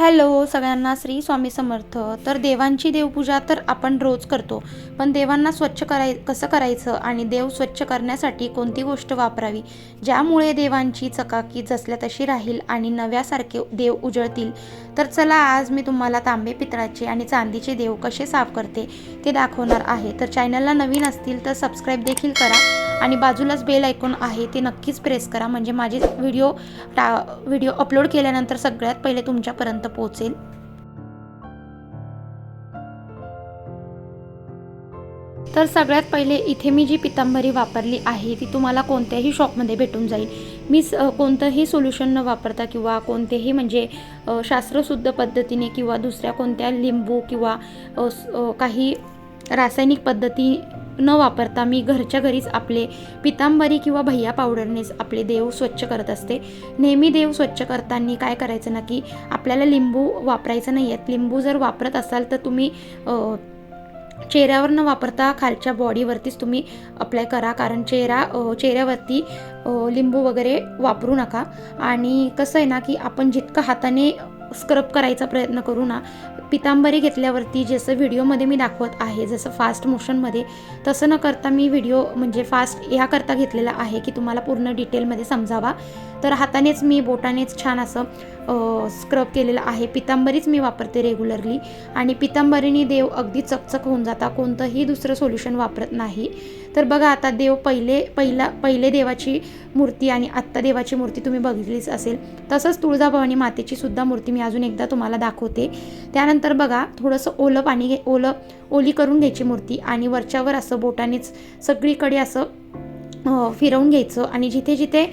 Hello सगळ्यांना श्री स्वामी समर्थ. तर देवांची देवपूजा तर आपण रोज करतो पण देवांना स्वच्छ कराय कसं करायचं आणि देव स्वच्छ करण्यासाठी कोणती गोष्ट वापरावी? ज्यामुळे देवांची चकाकी जसल्या तशी राहील आणि नव्यासारखे देव उजळतील. तर चला आज मी तुम्हाला तांबे पितळाचे आणि चांदीचे देव कसे साफ करते ते दाखवणार आहे. तर चॅनलला नवीन असतील तर सबस्क्राईब देखील करा आणि बाजूलाच बेल ऐकून आहे ते नक्कीच प्रेस करा. म्हणजे माझे व्हिडिओ टा व्हिडिओ अपलोड केल्यानंतर सगळ्यात पहिले तुमच्यापर्यंत पोहोचेल तर सगळ्यात पहिले इथे मी जी पितांबरी वापरली आहे ती तुम्हाला कोणत्याही शॉपमध्ये भेटून जाईल. मी स कोणतंही सोल्युशन न वापरता किंवा कोणतेही म्हणजे शास्त्रशुद्ध पद्धतीने किंवा दुसऱ्या कोणत्या लिंबू किंवा काही रासायनिक पद्धती न वापरता मी घरच्या घरीच आपले पितांबरी किंवा भैया पावडरनेच आपले देव स्वच्छ करत असते. नेहमी देव स्वच्छ करताना काय करायचं ना की आपल्याला लिंबू वापरायचं नाही आहेत. लिंबू जर वापरत असाल तर तुम्ही चेहऱ्यावर न वापरता खालच्या बॉडीवरतीच तुम्ही अप्लाय करा. कारण चेहरा चेहऱ्यावरती लिंबू वगैरे वापरू नका. आणि कसं आहे ना की आपण जितकं हाताने स्क्रब करायचा प्रयत्न करू ना. पितांबरी घेतल्यावरती जसं व्हिडिओमध्ये मी दाखवत आहे जसं फास्ट मोशनमध्ये तसं न करता मी व्हिडिओ म्हणजे फास्ट याकरता घेतलेला आहे की तुम्हाला पूर्ण डिटेलमध्ये समजावा. तर हातानेच मी बोटानेच छान असं स्क्रब केलेलं आहे. पितांबरीच मी वापरते रेग्युलरली आणि पितांबरीने देव अगदी चकचक होऊन जाता. कोणतंही दुसरं सोल्युशन वापरत नाही. तर बघा आता देव पहिले पहिला पहिले देवाची मूर्ती आणि आत्ता देवाची मूर्ती तुम्ही बघितलीच असेल. तसंच तुळजाभवानी मातेची सुद्धा मूर्ती मी अजून एकदा तुम्हाला दाखवते. त्यानंतर बघा थोडंसं ओलं पाणी घे ओलं ओली करून घ्यायची मूर्ती आणि वरच्यावर असं बोटानेच सगळीकडे असं फिरवून घ्यायचं. आणि जिथे जिथे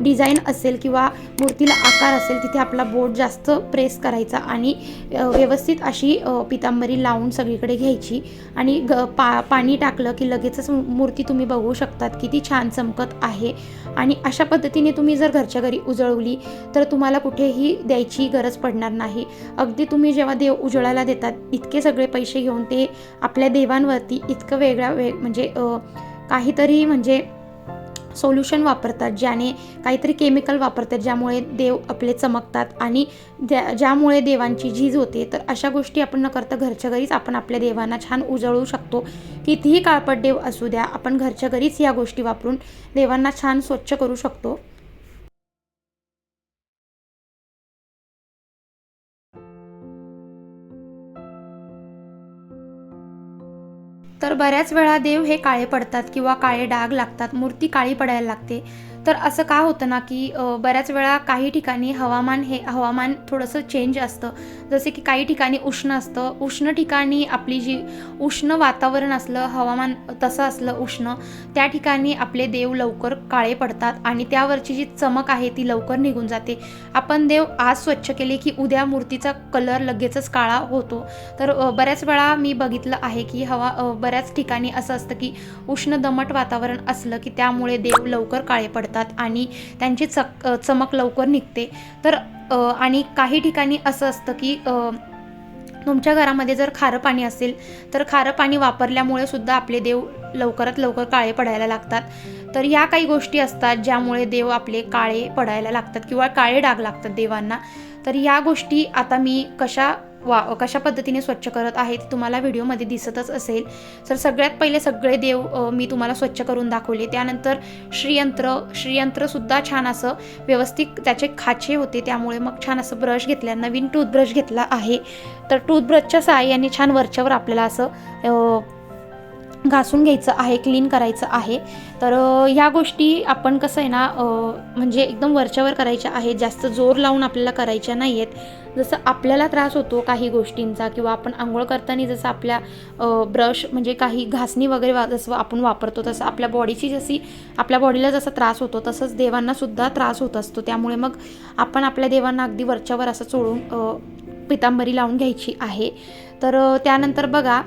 डिझाईन असेल किंवा मूर्तीला आकार असेल तिथे आपला बोट जास्त प्रेस करायचा आणि व्यवस्थित अशी पितांबरी लावून सगळीकडे घ्यायची आणि ग पा पाणी टाकलं की लगेचच मूर्ती तुम्ही बघू शकतात किती छान चमकत आहे. आणि अशा पद्धतीने तुम्ही जर घरच्या घरी उजळवली तर तुम्हाला कुठेही द्यायची गरज पडणार नाही. अगदी तुम्ही जेव्हा देव उजळायला देतात इतके सगळे पैसे घेऊन ते आपल्या देवांवरती इतकं वेगळ्या वे म्हणजे काहीतरी म्हणजे सोल्युशन वापरतात ज्याने काहीतरी केमिकल वापरतात ज्यामुळे देव आपले चमकतात आणि ज्या ज्यामुळे देवांची झीज होते. तर अशा गोष्टी आपण न करता घरच्या घरीच आपण आपल्या देवांना छान उजळवू शकतो. कितीही काळपट देव असू द्या आपण घरच्या घरीच या गोष्टी वापरून देवांना छान स्वच्छ करू शकतो. बऱ्याच वेळा देव हे काळे पडतात किंवा काळे डाग लागतात. मूर्ती काळी पडायला लागते. तर असं का होतं ना की बऱ्याच वेळा काही ठिकाणी हवामान हे हवामान थोडंसं चेंज असतं. जसे की काही ठिकाणी उष्ण असतं. उष्ण ठिकाणी आपली जी उष्ण वातावरण असलं हवामान तसं असलं उष्ण त्या ठिकाणी आपले देव लवकर काळे पडतात आणि त्यावरची जी चमक आहे ती लवकर निघून जाते. आपण देव आज स्वच्छ केले की उद्या मूर्तीचा कलर लगेचच काळा होतो. तर बऱ्याच वेळा मी बघितलं आहे की हवा बऱ्याच ठिकाणी असं असतं की उष्ण दमट वातावरण असलं की त्यामुळे देव लवकर काळे पडतात. आणि त्यांची चक चमक लवकर निघते. तर आणि काही ठिकाणी असं असतं की तुमच्या घरामध्ये जर खारं पाणी असेल तर खारं पाणी वापरल्यामुळे सुद्धा आपले देव लवकरात लवकर काळे पडायला लागतात. तर या काही गोष्टी असतात ज्यामुळे देव आपले काळे पडायला लागतात किंवा काळे डाग लागतात देवांना. तर या गोष्टी आता मी कशा वा कशा पद्धतीने स्वच्छ करत आहे ते तुम्हाला व्हिडिओमध्ये दिसतच असेल. तर सगळ्यात पहिले सगळे देव मी तुम्हाला स्वच्छ करून दाखवले. त्यानंतर श्रीयंत्र श्रीयंत्रसुद्धा छान असं व्यवस्थित त्याचे खाचे होते. त्यामुळे मग छान असं ब्रश घेतला नवीन टूथब्रश घेतला आहे. तर टूथब्रशच्या सहाय्याने छान वरच्यावर आपल्याला असं घासून घ्यायचं आहे क्लीन करायचं आहे. तर ह्या गोष्टी आपण कसं आहे ना म्हणजे एकदम वरच्यावर करायच्या आहेत. जास्त जोर लावून आपल्याला करायच्या नाही आहेत जसं आपल्याला त्रास होतो काही गोष्टींचा किंवा आपण आंघोळ करताना जसं आपल्या ब्रश म्हणजे काही घासणी वगैरे वा जसं आपण वापरतो तसं आपल्या बॉडीची जशी आपल्या बॉडीला जसा त्रास होतो तसंच देवांनासुद्धा त्रास होत असतो. त्यामुळे मग आपण आपल्या देवांना अगदी वरच्यावर असं चोळून पितांबरी लावून घ्यायची आहे. तर त्यानंतर बघा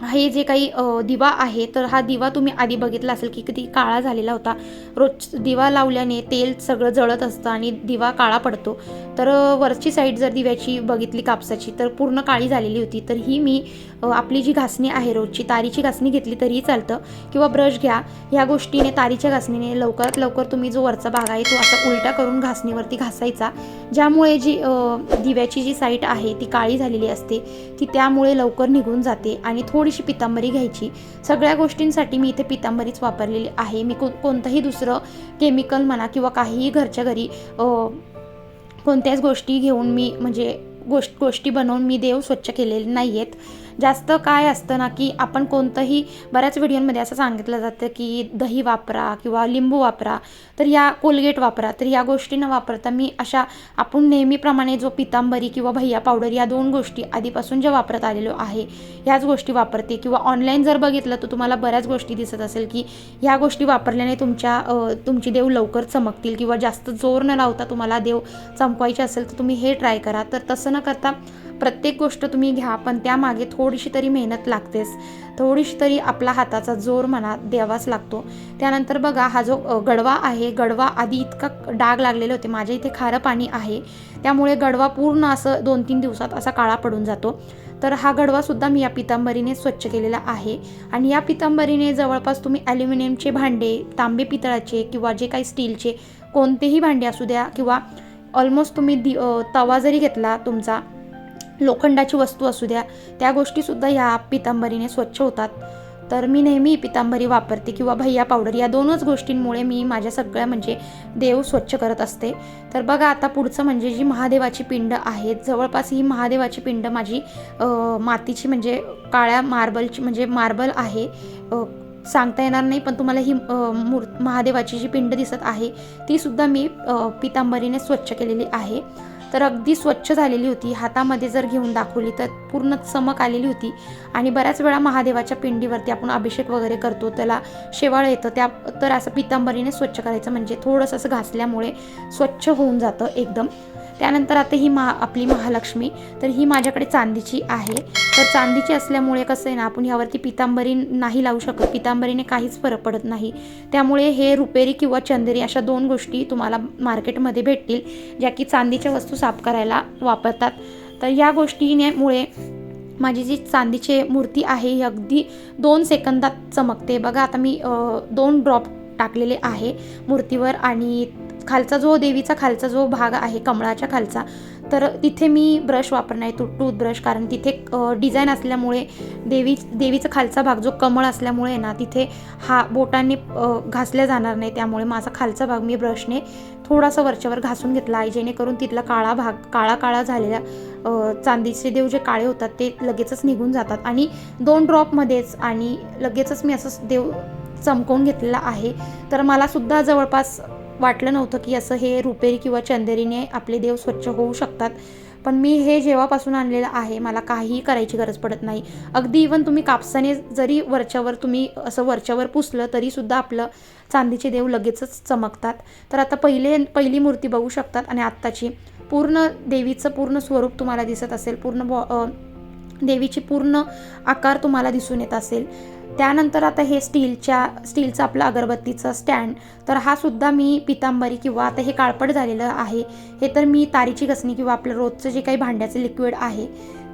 हे जे काही दिवा आहे तर हा दिवा तुम्ही आधी बघितला असेल की किती काळा झालेला होता. रोज दिवा लावल्याने तेल सगळं जळत असतं आणि दिवा काळा पडतो. तर वरची साईड जर दिव्याची बघितली कापसाची तर पूर्ण काळी झालेली होती. तर ही मी आपली जी घासणी आहे रोजची तारीची घासणी घेतली तरीही चालतं. किंवा ब्रश घ्या ह्या गोष्टीने तारीच्या घासणीने लवकरात लवकर तुम्ही जो वरचा भाग आहे तो असा उलटा करून घासणीवरती घासायचा. ज्यामुळे जी दिव्याची जी साईट आहे ती काळी झालेली असते ती त्यामुळे लवकर निघून जाते आणि थोडी थोडीशी पितांबरी घ्यायची. सगळ्या गोष्टींसाठी मी इथे पितांबरीच वापरलेली आहे. मी को कोणतंही दुसरं केमिकल म्हणा किंवा काहीही घरच्या घरी कोणत्याच गोष्टी घेऊन मी म्हणजे गोष्ट गोष्टी बनवून मी देव स्वच्छ केलेले नाही आहेत जास्त काय असतं ना की आपण कोणतंही बऱ्याच व्हिडिओमध्ये असं सांगितलं जातं की दही वापरा किंवा लिंबू वापरा तर या कोलगेट वापरा तर या गोष्टी न वापरता मी अशा आपण नेहमीप्रमाणे जो पितांबरी किंवा भैया पावडर या दोन गोष्टी आधीपासून जे वापरत आलेलो आहे ह्याच गोष्टी वापरते. किंवा ऑनलाईन जर बघितलं तर तुम्हाला बऱ्याच गोष्टी दिसत असेल की ह्या गोष्टी वापरल्याने तुमच्या तुमची देव लवकर चमकतील किंवा जास्त जोर न लावता तुम्हाला देव चमकवायचे असेल तर तुम्ही हे ट्राय करा. तर तसं न करता प्रत्येक गोष्ट तुम्ही घ्या पण त्यामागे थोडीशी तरी मेहनत लागतेच. थोडीशी तरी आपला हाताचा जोर म्हणा द्यावाच लागतो. त्यानंतर बघा हा जो गडवा आहे गडवा आधी इतका डाग लागलेले होते. माझ्या इथे खारं पाणी आहे. त्यामुळे गडवा पूर्ण असं दोन तीन दिवसात असा काळा पडून जातो. तर हा गडवासुद्धा मी या पितांबरीने स्वच्छ केलेला आहे. आणि या पितांबरीने जवळपास तुम्ही ॲल्युमिनियमचे भांडे तांबे पितळाचे किंवा जे काही स्टीलचे कोणतेही भांडे असू द्या किंवा ऑलमोस्ट तुम्ही दि तवा जरी घेतला तुमचा लोखंडाची वस्तू असू द्या त्या गोष्टीसुद्धा ह्या पितांबरीने स्वच्छ होतात. तर मी नेहमी पितांबरी वापरते किंवा भैया पावडर या दोनच गोष्टींमुळे मी माझ्या सगळ्या म्हणजे देव स्वच्छ करत असते. तर बघा आता पुढचं म्हणजे जी महादेवाची पिंड आहेत जवळपास ही महादेवाची पिंड माझी मातीची म्हणजे काळ्या मार्बलची म्हणजे मार्बल आहे. सांगता येणार नाही पण तुम्हाला ही मूर् महादेवाची जी पिंड दिसत आहे ती सुद्धा मी पितांबरीने स्वच्छ केलेली आहे. तर अगदी स्वच्छ झालेली होती. हातामध्ये जर घेऊन दाखवली तर पूर्ण चमक आलेली होती. आणि बऱ्याच वेळा महादेवाच्या पिंडीवरती आपण अभिषेक वगैरे करतो. त्याला शेवाळ येतं. त्या तर असं पितांबरीने स्वच्छ करायचं. म्हणजे थोडंसं असं घासल्यामुळे स्वच्छ होऊन जातं एकदम. त्यानंतर आता ही महा आपली महालक्ष्मी तर ही माझ्याकडे चांदीची आहे. तर चांदीची असल्यामुळे कसं आहे ना आपण ह्यावरती पितांबरी नाही लावू शकत. पितांबरीने काहीच फरक पडत नाही. त्यामुळे हे रुपेरी किंवा चंदेरी अशा दोन गोष्टी तुम्हाला मार्केटमध्ये भेटतील ज्या की चांदीच्या वस्तू साफ करायला वापरतात. तर या गोष्टीनेमुळे माझी जी चांदीची मूर्ती आहे ही अगदी दोन सेकंदात चमकते. बघा आता मी दोन ड्रॉप टाकलेले आहे मूर्तीवर आणि खालचा जो देवीचा खालचा जो भाग आहे कमळाच्या खालचा तर तिथे मी ब्रश वापरणार आहे टू टूथब्रश कारण तिथे डिझाईन असल्यामुळे देवी देवीचा खालचा भाग जो कमळ असल्यामुळे ना तिथे हा बोटांनी घासल्या जाणार नाही. त्यामुळे माझा खालचा भाग मी ब्रशने थोडासा वरच्यावर घासून घेतला आहे. जेणेकरून तिथला काळा भाग काळा काळा झालेला चांदीचे देव जे काळे होतात ते लगेचच निघून जातात. आणि दोन ड्रॉपमध्येच आणि लगेचच मी असं देव चमकवून घेतलेला आहे. तर मला सुद्धा जवळपास वाटलं नव्हतं की असं हे रुपेरी किंवा चंदेरीने आपले देव स्वच्छ होऊ शकतात. पण मी हे जेव्हापासून आणलेलं आहे मला काहीही करायची गरज पडत नाही. अगदी इवन तुम्ही कापसाने जरी वरच्यावर तुम्ही असं वरच्यावर पुसलं तरीसुद्धा आपलं चांदीचे देव लगेचच चमकतात. तर आता पहिले पहिली मूर्ती बघू शकतात आणि आत्ताची. पूर्ण देवीचं पूर्ण स्वरूप तुम्हाला दिसत असेल. पूर्ण बॉ देवीची पूर्ण आकार तुम्हाला दिसून येत असेल. त्यानंतर आता हे स्टीलच्या स्टीलचं आपलं अगरबत्तीचं स्टँड तर हा सुद्धा मी पितांबरी किंवा आता हे काळपट झालेलं आहे. हे तर मी तारीची घसणी किंवा आपलं रोजचं जे काही भांड्याचं लिक्विड आहे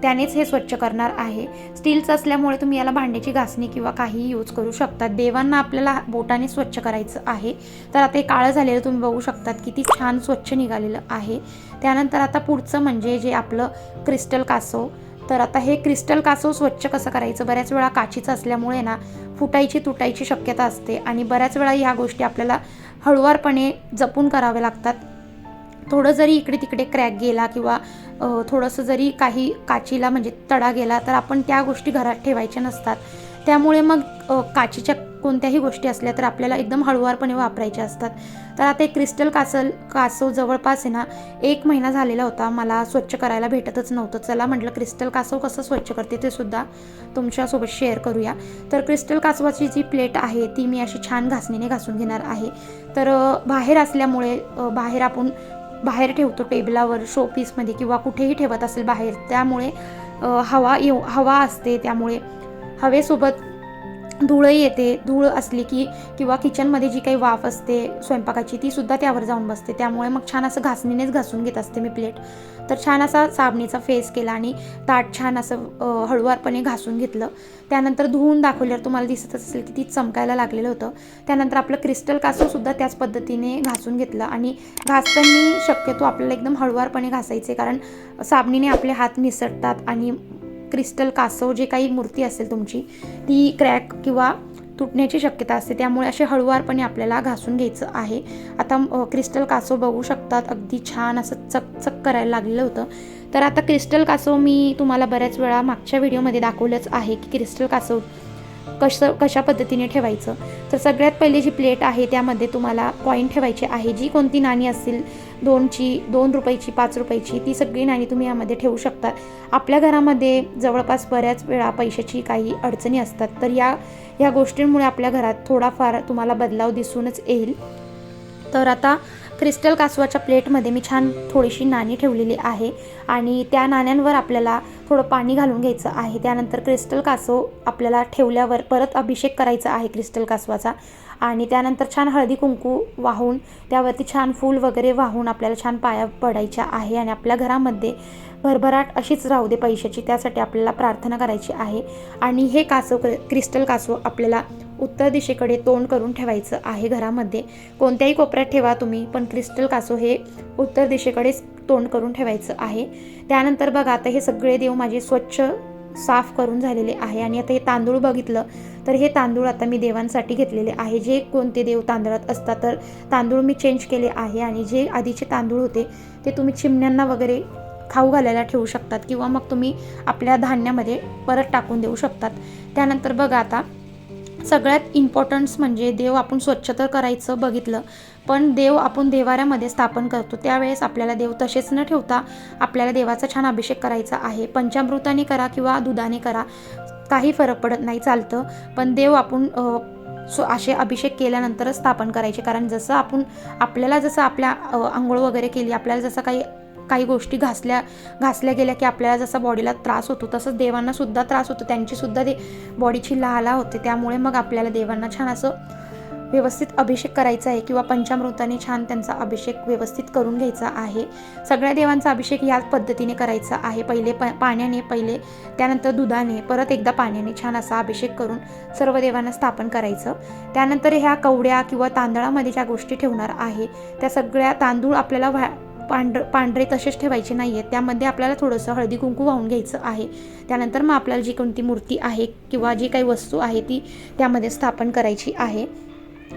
त्यानेच हे स्वच्छ करणार आहे. स्टीलचं असल्यामुळे तुम्ही याला भांड्याची घासणी किंवा काहीही यूज करू शकता. देवांना आपल्याला बोटाने स्वच्छ करायचं आहे. तर आता हे काळं झालेलं तुम्ही बघू शकतात किती छान स्वच्छ निघालेलं आहे. त्यानंतर आता पुढचं म्हणजे जे आपलं क्रिस्टल कासव तर आता हे क्रिस्टल कासव स्वच्छ कसं करायचं? बऱ्याच वेळा काचीचं असल्यामुळे ना फुटायची तुटायची शक्यता असते आणि बऱ्याच वेळा ह्या गोष्टी आपल्याला हळुवारपणे जपून कराव्या लागतात. थोडं जरी इकडे तिकडे क्रॅक गेला किंवा थोडंसं जरी काही काचीला म्हणजे तडा गेला तर आपण त्या गोष्टी घरात ठेवायच्या नसतात. त्यामुळे मग काचीच्या कोणत्याही गोष्टी असल्या तर आपल्याला एकदम हळुवारपणे वापरायच्या असतात. तर आता एक क्रिस्टल कासल कासव जवळपास आहे ना एक महिना झालेला होता. मला स्वच्छ करायला भेटतच नव्हतं. चला म्हटलं क्रिस्टल कासव कसं स्वच्छ करते ते सुद्धा तुमच्यासोबत शेअर करूया. तर क्रिस्टल कासवाची जी प्लेट आहे ती मी अशी छान घासणीने घासून घेणार आहे. तर बाहेर असल्यामुळे बाहेर आपण बाहेर ठेवतो टेबलावर शोपीसमध्ये किंवा कुठेही ठेवत असेल बाहेर. त्यामुळे हवा येऊ हवा असते. त्यामुळे हवेसोबत धूळही येते. धूळ असली की किंवा किचनमध्ये जी काही वाफ असते स्वयंपाकाची ती सुद्धा त्यावर जाऊन बसते. त्यामुळे मग छान असं घासणीनेच घासून घेत असते मी प्लेट. तर छान असा साबणीचा फेस केला आणि ताट छान असं हळुवारपणे घासून घेतलं. त्यानंतर धुवून दाखवल्यावर तुम्हाला दिसत असेल की ती चमकायला लागलेलं होतं. त्यानंतर आपलं क्रिस्टल कासूसुद्धा त्याच पद्धतीने घासून घेतलं आणि घासताना शक्यतो आपल्याला एकदम हळुवारपणे घासायचे कारण साबणीने आपले हात निसटतात आणि क्रिस्टल कासव जे काही मूर्ती असेल तुमची ती क्रॅक किंवा तुटण्याची शक्यता असते. त्यामुळे असे हळुवारपणे आपल्याला घासून घ्यायचं आहे. आता क्रिस्टल कासव बघू शकतात. अगदी छान असं चकचक करायला लागलेलं होतं. तर आता क्रिस्टल कासव मी तुम्हाला बऱ्याच वेळा मागच्या व्हिडिओमध्ये दाखवलंच आहे की क्रिस्टल कासव कसं कशा पद्धतीने ठेवायचं. तर सगळ्यात पहिली जी प्लेट आहे त्यामध्ये तुम्हाला कॉईन ठेवायची आहे. जी कोणती नाणी असतील दोनची दोन रुपयाची पाच रुपयाची ती सगळी नाणी तुम्ही यामध्ये ठेवू शकता. आपल्या घरामध्ये जवळपास बऱ्याच वेळा पैशाची काही अडचणी असतात. तर या या गोष्टींमुळे आपल्या घरात थोडाफार तुम्हाला बदलाव दिसूनच येईल. तर आता क्रिस्टल कासवाच्या प्लेटमध्ये मी छान थोडीशी नाणी ठेवलेली आहे आणि त्या नाण्यांवर आपल्याला थोडं पाणी घालून घ्यायचं आहे. त्यानंतर क्रिस्टल कासव आपल्याला ठेवल्यावर परत अभिषेक करायचा आहे क्रिस्टल कासवाचा. आणि त्यानंतर छान हळदी कुंकू वाहून त्यावरती छान फूल वगैरे वाहून आपल्याला छान पाया पडायच्या आहे आणि आपल्या घरामध्ये भरभराट अशीच राहू दे पैशाची. त्यासाठी आपल्याला प्रार्थना करायची आहे. आणि हे कासव क्रिस्टल कासव आपल्याला उत्तर दिशेकडे तोंड करून ठेवायचं आहे घरामध्ये. कोणत्याही कोपऱ्यात ठेवा तुम्ही पण क्रिस्टल कासव हे उत्तर दिशेकडेच तोंड करून ठेवायचं आहे. त्यानंतर बघा आता हे सगळे देव माझे स्वच्छ साफ करून झालेले आहे आणि आता हे तांदूळ बघितलं तर हे तांदूळ आता मी देवांसाठी घेतलेले आहे. जे कोणते देव तांदळात असतात तर तांदूळ मी चेंज केले आहे आणि जे आधीचे तांदूळ होते ते तुम्ही चिमण्यांना वगैरे खाऊ घालायला ठेवू शकतात किंवा मग तुम्ही आपल्या धान्यामध्ये परत टाकून देऊ शकतात. त्यानंतर बघा आता सगळ्यात इम्पॉर्टन्स म्हणजे देव आपण स्वच्छ तर करायचं बघितलं पण देव आपण देवाऱ्यामध्ये स्थापन करतो त्यावेळेस आपल्याला देव तसेच न ठेवता आपल्याला देवाचा छान अभिषेक करायचा आहे. पंचामृताने करा किंवा दुधाने करा काही फरक पडत नाही चालतं. पण देव आपण सो असे अभिषेक केल्यानंतरच स्थापन करायचे. कारण जसं आपण आपल्याला जसं आपल्या आंघोळ वगैरे केली आपल्याला जसं काही काही गोष्टी घासल्या घासल्या गेल्या की आपल्याला जसा बॉडीला त्रास होतो तसंच देवांना सुद्धा त्रास होतो. त्यांची सुद्धा ते बॉडीची लहाला होते. त्यामुळे मग आपल्याला देवांना छान असं व्यवस्थित अभिषेक करायचा आहे किंवा पंचामृताने छान त्यांचा अभिषेक व्यवस्थित करून घ्यायचा आहे. सगळ्या देवांचा अभिषेक याच पद्धतीने करायचा आहे. पहिले प पाण्याने पहिले त्यानंतर दुधाने परत एकदा पाण्याने छान असा अभिषेक करून सर्व देवांना स्थापन करायचं. त्यानंतर ह्या कवड्या किंवा तांदळामध्ये ज्या गोष्टी ठेवणार आहे त्या सगळ्या तांदूळ आपल्याला व्हा पांढर पांढरे तसेच ठेवायचे नाही आहेत त्यामध्ये आपल्याला थोडंसं हळदी कुंकू वाहून घ्यायचं आहे. त्यानंतर मग आपल्याला जी कोणती मूर्ती आहे किंवा जी काही वस्तू आहे ती त्यामध्ये स्थापन करायची आहे.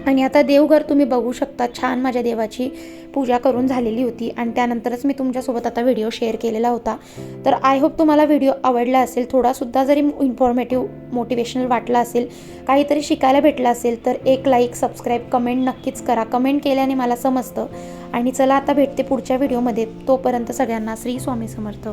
आणि आता देवघर तुम्ही बघू शकता छान माझ्या देवाची पूजा करून झालेली होती. आणि त्यानंतरच मी तुमच्यासोबत आता व्हिडिओ शेअर केलेला होता. तर आय होप तुम्हाला व्हिडिओ आवडला असेल थोडासुद्धा जरी इन्फॉर्मेटिव्ह मोटिवेशनल वाटला असेल काहीतरी शिकायला भेटलं असेल तर एक लाईक सबस्क्राईब कमेंट नक्कीच करा. कमेंट केल्याने मला समजतं. आणि चला आता भेटते पुढच्या व्हिडिओमध्ये तोपर्यंत सगळ्यांना श्री स्वामी समर्थ.